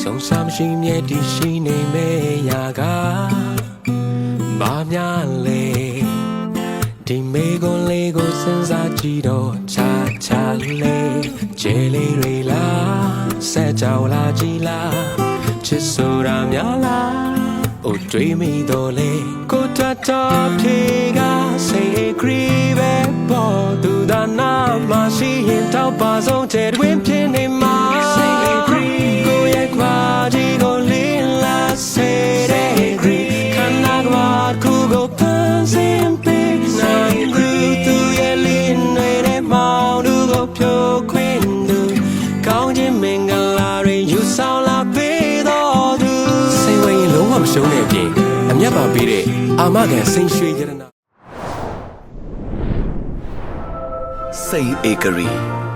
ဆုံးဆမ်းရှိမြဲတည်ရှိနေမဲ့ရာကဘာများလဲဒီမေကွန်လေးကိုစဉ်းစားကြည့်တော့ချာချာလေးကျဲလေးတွေလားဆက်ကြောင်လာကြည်လားချစ်ဆိုတာများလားအိုတွေးမိတော့လေကိုတတ်တော်ဖြေက ရှိရင်တော့ပါဆုံးတဲ့တွင်ဖြစ်နေမှာစိတ်အဂရီကိုရဲ့ခွာကြီးကိုလင်းလာစေတဲ့ agree ခန္ဓာကဘာခုကိုဖန်ဆင်းပေးနိုင်သူသူရဲ့လင်းနေတဲ့မောင်သူကိုဖြိုခွင်းသူကောင်းခြင်းမင်္ဂလာတွေယူဆောင်လာပေးတော်သူစိတ်ဝဲရင်လုံးဝမရှုံးတဲ့အပြင်အမျက်ပါပေးတဲ့အာမခံစိန်ရွှေရတနာ စိတ်ဧကရီ